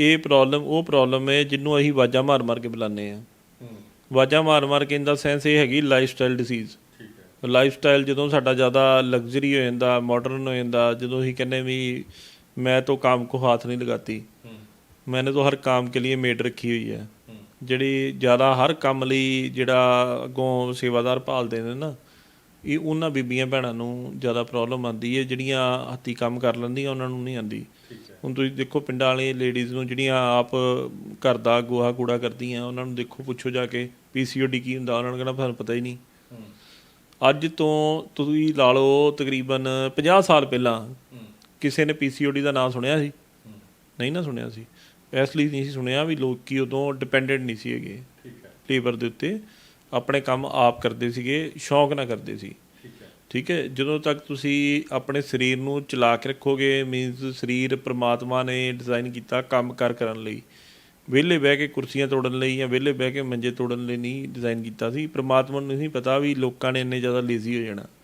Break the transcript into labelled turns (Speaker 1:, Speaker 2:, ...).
Speaker 1: ਇਹ ਪ੍ਰੋਬਲਮ ਉਹ ਪ੍ਰੋਬਲਮ ਹੈ ਜਿਹਨੂੰ ਅਸੀਂ ਵਾਜਾ ਮਾਰ ਮਾਰ ਕੇ ਬੁਲਾਉਂਦੇ ਆ ਵਾਜਾ ਮਾਰ ਮਾਰ ਕੇ ਇਹਦਾ ਸੈਂਸ ਇਹ ਹੈਗੀ lifestyle disease lifestyle ਜਦੋਂ ਸਾਡਾ ਜ਼ਿਆਦਾ ਲਗਜ਼ਰੀ ਹੋ ਜਾਂਦਾ ਮਾਡਰਨ ਹੋ ਜਾਂਦਾ ਜਦੋਂ ਅਸੀਂ ਕਹਿੰਦੇ ਵੀ ਮੈਂ ਤਾਂ ਕੰਮ ਕੋ ਹੱਥ ਨਹੀਂ ਲਗਾਤੀ। ਮੈਨੇ ਤਾਂ ਹਰ ਕੰਮ ਕੇ ਲਈ ਮੇਡ ਰੱਖੀ ਹੋਈ ਹੈ। ਜਿਹੜੀ ਜ਼ਿਆਦਾ ਹਰ ਕੰਮ ਲਈ ਜਿਹੜਾ ਅੱਗੋਂ ਸੇਵਾਦਾਰ ਭਾਲਦੇ ਨੇ ਨਾ ਇਹ ਉਹਨਾਂ ਬੀਬੀਆਂ ਭੈਣਾਂ ਨੂੰ ਜ਼ਿਆਦਾ ਪ੍ਰੋਬਲਮ ਆਉਂਦੀ ਹੈ ਜਿਹੜੀਆਂ ਹੱਥੀ ਕੰਮ ਕਰ ਲੈਂਦੀਆਂ ਉਹਨਾਂ ਨੂੰ ਨਹੀਂ ਆਉਂਦੀ। ਹੁਣ ਤੁਸੀਂ ਦੇਖੋ ਪਿੰਡਾਂ ਵਾਲੇ ਲੇਡੀਜ਼ ਨੂੰ ਜਿਹੜੀਆਂ ਆਪ ਘਰ ਦਾ ਗੋਹਾ ਕੂੜਾ ਕਰਦੀਆਂ ਉਹਨਾਂ ਨੂੰ ਦੇਖੋ ਪੁੱਛੋ ਜਾ ਕੇ ਪੀਸੀਓਡੀ ਕੀ ਹੁੰਦਾ ਉਹਨਾਂ ਨੂੰ ਕਹਿੰਦਾ ਸਾਨੂੰ ਪਤਾ ਹੀ ਨਹੀਂ। ਅੱਜ ਤੋਂ ਤੁਸੀਂ ਲਾ ਲਓ ਤਕਰੀਬਨ 50 ਸਾਲ ਪਹਿਲਾਂ ਕਿਸੇ ਨੇ ਪੀਸੀਓਡੀ ਦਾ ਨਾਮ ਸੁਣਿਆ ਸੀ? ਨਹੀਂ ਨਾ ਸੁਣਿਆ ਸੀ। ਇਸ ਲਈ ਨਹੀਂ ਸੀ ਸੁਣਿਆ ਵੀ ਲੋਕੀ ਉਦੋਂ ਡਿਪੈਂਡੈਂਟ ਨਹੀਂ ਸੀ ਹੈਗੇ।
Speaker 2: ਠੀਕ ਹੈ।
Speaker 1: ਲੇਬਰ ਦੇ ਉੱਤੇ। ਆਪਣੇ ਕੰਮ ਆਪ ਕਰਦੇ ਸੀਗੇ ਸ਼ੌਂਕ ਨਾਲ ਕਰਦੇ ਸੀ। ਠੀਕ ਹੈ। ਜਦੋਂ ਤੱਕ ਤੁਸੀਂ ਆਪਣੇ ਸਰੀਰ ਨੂੰ ਚਲਾ ਕੇ ਰੱਖੋਗੇ ਮੀਨਸ ਸਰੀਰ ਪ੍ਰਮਾਤਮਾ ਨੇ ਡਿਜ਼ਾਈਨ ਕੀਤਾ ਕੰਮ ਕਰ ਕਰਨ ਲਈ। ਵਿਹਲੇ ਬਹਿ ਕੇ ਕੁਰਸੀਆਂ ਤੋੜਨ ਲਈ ਜਾਂ ਵਿਹਲੇ ਬਹਿ ਕੇ ਮੰਜੇ ਤੋੜਨ ਲਈ ਨਹੀਂ ਡਿਜ਼ਾਈਨ ਕੀਤਾ ਸੀ। ਪ੍ਰਮਾਤਮਾ ਨੂੰ ਨਹੀਂ ਪਤਾ ਵੀ ਲੋਕਾਂ ਨੇ ਇੰਨੇ ਜ਼ਿਆਦਾ ਲੇਜ਼ੀ ਹੋ ਜਾਣਾ।